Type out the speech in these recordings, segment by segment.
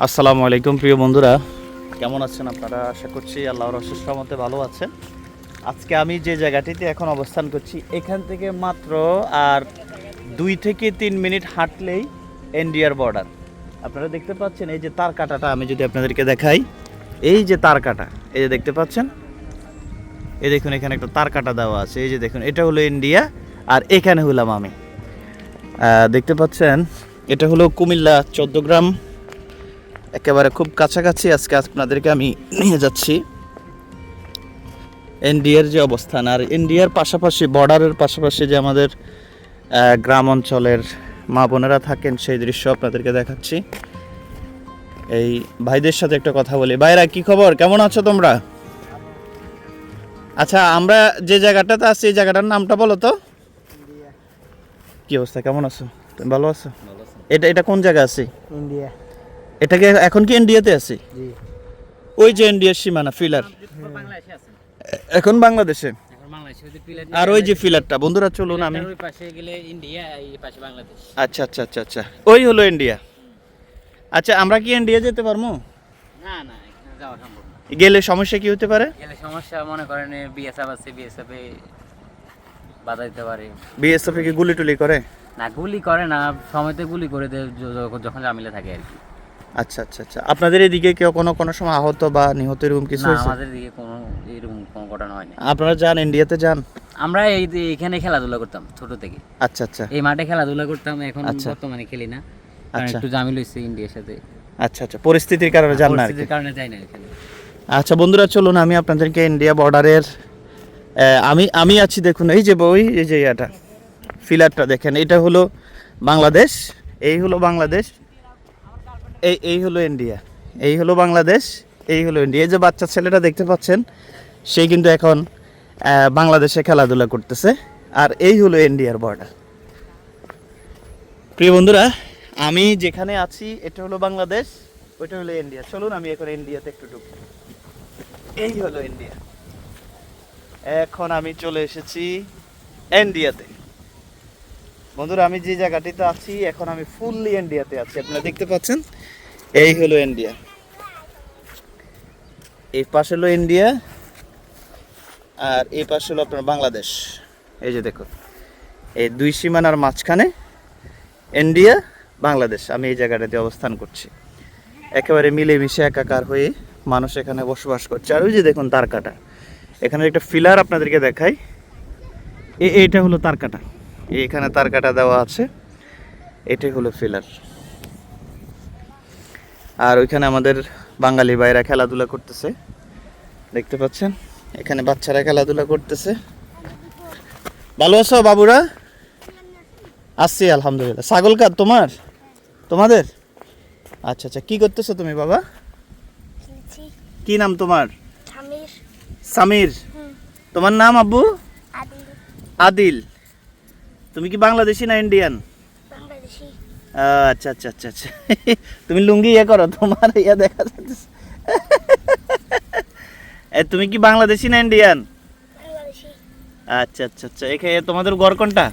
আসসালামু আলাইকুম, প্রিয় বন্ধুরা। কেমন আছেন আপনারা? আশা করছি আল্লাহর অশেষ রহমতে ভালো আছেন। আজকে আমি যে জায়গাটিতে এখন অবস্থান করছি, এখান থেকে মাত্র আর দুই থেকে তিন মিনিট হাঁটলেই ইন্ডিয়ার বর্ডার। আপনারা দেখতে পাচ্ছেন, এই যে তার কাটাটা আমি যদি আপনাদেরকে দেখাই, এই যে তার কাটা, এই যে দেখতে পাচ্ছেন? এই দেখুন, এখানে একটা তার কাটা দেওয়া আছে। এই যে দেখুন, এটা হলো ইন্ডিয়া আর এখানে হলাম আমি। দেখতে পাচ্ছেন, এটা হলো কুমিল্লা চোদ্দ গ্রাম একেবারে খুব কাছাকাছি আজকে আপনাদেরকে আমি নিয়ে যাচ্ছি। ইন্ডিয়ার যে অবস্থান আর ইন্ডিয়ার পাশাপাশি বর্ডারের পাশাপাশি যে আমাদের গ্রাম অঞ্চলের মা বোনেরা থাকেন সেই দৃশ্য আপনাদেরকে দেখাচ্ছি। এই ভাইদের সাথে একটা কথা বলি। ভাইরা কি খবর? কেমন আছো তোমরা? আচ্ছা আমরা যে জায়গাটাতে আছি এই জায়গাটার নামটা বলো তো। কি অবস্থা? কেমন আছো? তুমি ভালো আছো? এটা এটা কোন জায়গা আছে? ইন্ডিয়া। এটাকে এখন কি ইন্ডিয়াতে আছে? ওই যে ইন্ডিয়ার সীমানা ফিলার এখন বাংলাদেশে। এখন বাংলাদেশে ওই যে পিলার আর ওই যে ফিলারটা বন্ধুরা চলুন আমি ওই পাশে গেলে ইন্ডিয়া এই পাশে বাংলাদেশ। আচ্ছা আচ্ছা আচ্ছা আচ্ছা। ওই হলো ইন্ডিয়া আচ্ছা আমরা কি ইন্ডিয়া যেতে পারব? না না যাওয়া সম্ভব গেলে সমস্যা কি হতে পারে? গেলে সমস্যা মনে করেন বিএসএফ আছে বিএসএফ এ বাধা দিতে পারে। বিএসএফ কি গুলি টুলি করে? না গুলি করে না সময়তে গুলি করে দেয় যখন জামিলে থাকে আর কি। আচ্ছা আচ্ছা আচ্ছা। আপনাদের এদিকে কেউ কোনো কোনো সময় আহত বা নিহত এরকম কিছু না আমাদের দিকে কোনো এরকম কোনো ঘটনা হয়নি। আপনারা যান ইন্ডিয়াতে যান। আমরা এই এখানে খেলাধুলা করতাম ছোট থেকে। আচ্ছা আচ্ছা। এই মাঠে খেলাধুলা করতাম এখন আচ্ছা। বর্তমানে খেলি না। আচ্ছা। একটু জামিল হয়েছে ইন্ডিয়ার সাথে। আচ্ছা আচ্ছা। পরিস্থিতির কারণে যান না পরিস্থিতির কারণে যাই না এখানে। আচ্ছা বন্ধুরা চলুন আমি আপনাদেরকে ইন্ডিয়া বর্ডারের আমি আমি আছি দেখুন এই যে বই এই যে এটা ফিলারটা দেখেন। এটা হলো বাংলাদেশ এই হলো বাংলাদেশ এই এই হলো ইন্ডিয়া এই হলো বাংলাদেশ, এই হলো ইন্ডিয়া যে বাচ্চা ছেলেটা দেখতে পাচ্ছেন, সে কিন্তু এখন বাংলাদেশে খেলাধুলা করতেছে, আর এই হলো ইন্ডিয়ার বর্ডার প্রিয় বন্ধুরা, আমি যেখানে আছি, এটা হলো বাংলাদেশ, ওইটা হলো ইন্ডিয়া চলুন, আমি এখন ইন্ডিয়াতে একটু ঢুকি। এই হলো ইন্ডিয়া এখন আমি চলে এসেছি ইন্ডিয়াতে বন্ধুরা, আমি যে জায়গাটিতে আছি, এখন আমি ফুললি ইন্ডিয়াতে আছি। আপনারা দেখতে পাচ্ছেন, এই হলো ইন্ডিয়া এই পাশে হলো ইন্ডিয়া আর এই পাশে হলো আপনার বাংলাদেশ। এই যে দেখুন এই দুই সীমানার মাঝখানে ইন্ডিয়া বাংলাদেশ। আমি এই জায়গাটাতে অবস্থান করছি। একেবারে মিলেমিশে, একাকার হয়ে মানুষ এখানে বসবাস করছে। আর ওই যে দেখুন, তার কাটা। এখানে একটা ফিলার আপনাদেরকে দেখাই। এইটা হলো তার কাটা। এখানে তার কাটা দেওয়া আছে। এটাই হলো ফিলার আর ওইখানে আমাদের বাঙালি ভাইরা খেলাধুলা করতেছে। দেখতে পাচ্ছেন? এখানে বাচ্চারা খেলাধুলা করতেছে। ভালো আছো বাবুরা? আসছি আলহামদুলিল্লাহ। ছাগল কার তোমার? তোমাদের? আচ্ছা আচ্ছা। কি করতেছো তুমি বাবা? কি নাম তোমার? সামির। তোমার নাম আব্বু? আদিল। তুমি কি বাংলাদেশি না ইন্ডিয়ান আচ্ছা আচ্ছা আচ্ছা আচ্ছা। তুমি লুঙ্গি ইয়ে করো তোমার ইয়ে দেখা যাচ্ছে। তুমি কি বাংলাদেশি না ইন্ডিয়ান আচ্ছা আচ্ছা আচ্ছা। এখানে তোমাদের ঘর কোনটা?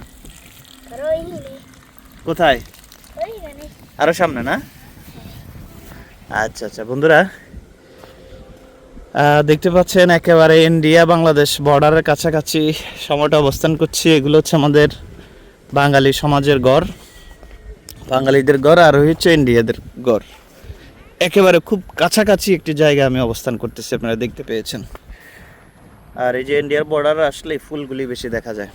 কোথায়? আরও সামনে না? আচ্ছা আচ্ছা বন্ধুরা। দেখতে পাচ্ছেন একেবারে ইন্ডিয়া বাংলাদেশ বর্ডারের কাছাকাছি সময়টা অবস্থান করছি। এগুলো হচ্ছে আমাদের বাঙালি সমাজের গড়, বাঙালিদের গড় আর হচ্ছে ইন্ডিয়াদের গড়। একেবারে খুব কাছাকাছি একটি জায়গায় আমি অবস্থান করতেছি, আপনারা দেখতে পেয়েছেন। আর এই যে ইন্ডিয়ার বর্ডার আসলে ফুলগুলি বেশি দেখা যায়।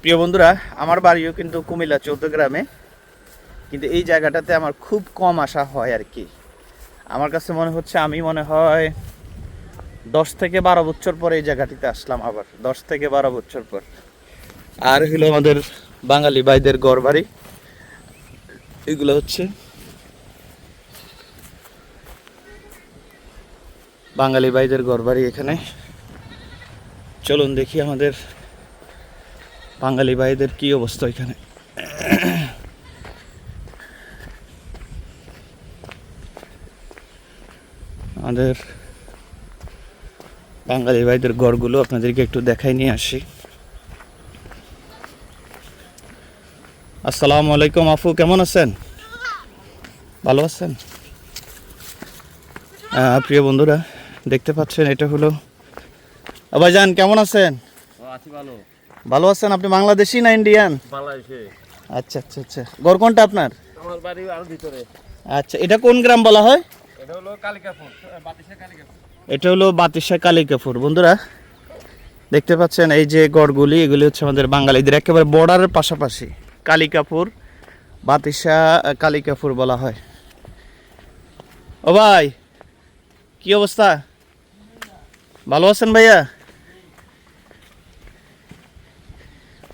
প্রিয় বন্ধুরা, আমার বাড়িও কিন্তু কুমিল্লা চৌদ্দ গ্রামে, কিন্তু এই জায়গাটাতে আমার খুব কম আসা হয় আর কি। আমার কাছে মনে হচ্ছে, আমি মনে হয় দশ থেকে বারো বছর পর এই জায়গাটিতে আসলাম আবার, দশ থেকে বারো বছর পর। আর হলো আমাদের বাঙালি ভাইদের গড় বাড়ি এগুলো হচ্ছে বাঙালি ভাইদের গড় বাড়ি এখানে। চলুন দেখি আমাদের বাঙালি ভাইদের কি অবস্থা এখানে। আমাদের বাঙালি ভাইদের গড়গুলো আপনাদেরকে একটু দেখাই নিয়ে আসি। আসসালামু আলাইকুম আফু কেমন আছেন? ভালো আছেন? প্রিয় বন্ধুরা দেখতে পাচ্ছেন এটা হলো আহ, ভাইজান কেমন আছেন? আছি ভালো। ভালো আছেন? আপনি বাংলাদেশি না ইন্ডিয়ান? বাংলাদেশে। আচ্ছা আচ্ছা আচ্ছা। গড় কোনটা আপনার? আমার বাড়ি আরও ভিতরে। আচ্ছা এটা কোন গ্রাম বলা হয়? এটা হলো কালিকাপুর বাতিসা কালিকাপুর। এটা হলো বাতিশা কালিকাপুর। বন্ধুরা দেখতে পাচ্ছেন এই যে গড়গুলি এগুলি হচ্ছে আমাদের বাঙালিদের একেবারে বর্ডারের পাশাপাশি। কালিকাপুর বাতিসা কালিকাপুর বলা হয়। ও ভাই কি অবস্থা? ভালো আছেন ভাইয়া?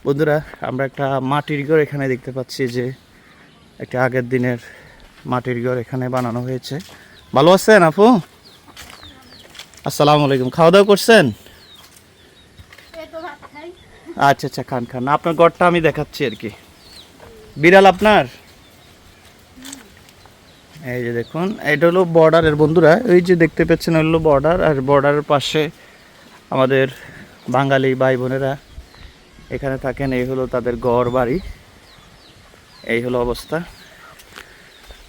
বন্ধুরা আমরা একটা মাটির ঘর এখানে দেখতে পাচ্ছি যে একটা আগের দিনের মাটির ঘর এখানে বানানো হয়েছে। ভালো আছেন আপু? আসসালামু আলাইকুম। খাওয়া দাওয়া করছেন আচ্ছা আচ্ছা খান খান। আপনার ঘরটা আমি দেখাচ্ছি আর কি। বিড়াল আপনার? এই যে দেখুন, এটা হলো বর্ডারের বন্ধুরা। এই যে দেখতে পাচ্ছেন হলো বর্ডার আর বর্ডারের পাশে আমাদের বাঙালি ভাই বোনেরা এখানে থাকেন। এই হলো তাদের ঘর বাড়ি। এই হলো অবস্থা।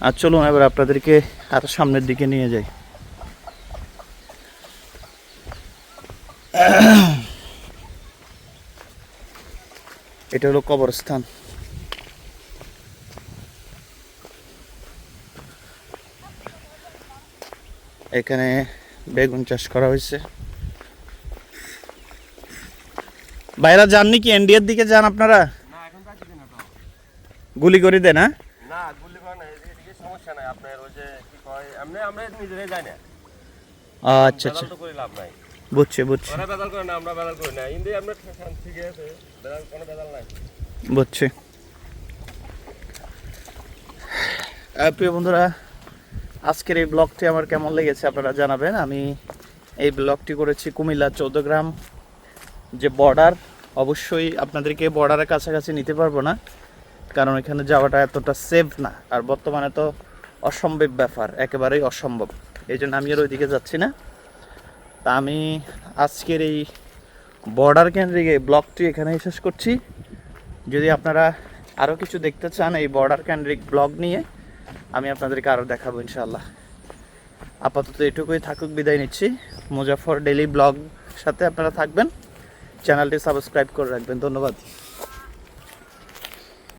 আর চলুন, এবার আপনাদেরকে আরও সামনের দিকে নিয়ে যাই। এটা হলো কবরস্থান। এখানে বেগুন চাষ করা হয়েছে। বাইরা যাননি কি ইন্ডিয়ার দিকে যান আপনারা? গুলি করে দেন হ্যাঁ? না গুলি করে এদিকে সমস্যা নাই। আপনার ওই যে কি কয় এমনি আমরা নিজেরাই যাই না। আচ্ছা আচ্ছা। করে লাভ নাই। বুঝছি বুঝছি। ওরা বেদাল করে না আমরা বেদাল করি না। ইন্ডিয়া আমরা ঠিক আছে বেদাল কোনো বেদাল নাই। বুঝছি। প্রিয় বন্ধুরা আজকের এই ব্লগটি আমার কেমন লেগেছে আপনারা জানাবেন। আমি এই ব্লগটি করেছি কুমিল্লা চৌদ্দগ্রাম যে বর্ডার অবশ্যই আপনাদেরকে বর্ডারের কাছাকাছি নিতে পারব না, কারণ এখানে যাওয়াটা এতটা সেফ না, আর বর্তমানে তো অসম্ভব ব্যাপার, একেবারেই অসম্ভব। এই জন্য আমি আর ওইদিকে যাচ্ছি না। তা আমি আজকের এই বর্ডার কেন্দ্রিক এই ব্লগটি এখানেই শেষ করছি। যদি আপনারা আরও কিছু দেখতে চান এই বর্ডার কেন্দ্রিক ব্লগ নিয়ে আমি আপনাদেরকে আরও দেখাবো ইনশাল্লাহ আপাতত এটুকুই থাকুক, বিদায় নিচ্ছি। মুজাফর ডেলি ব্লগ সাথে আপনারা থাকবেন। চ্যানেলটি সাবস্ক্রাইব করে রাখবেন। ধন্যবাদ।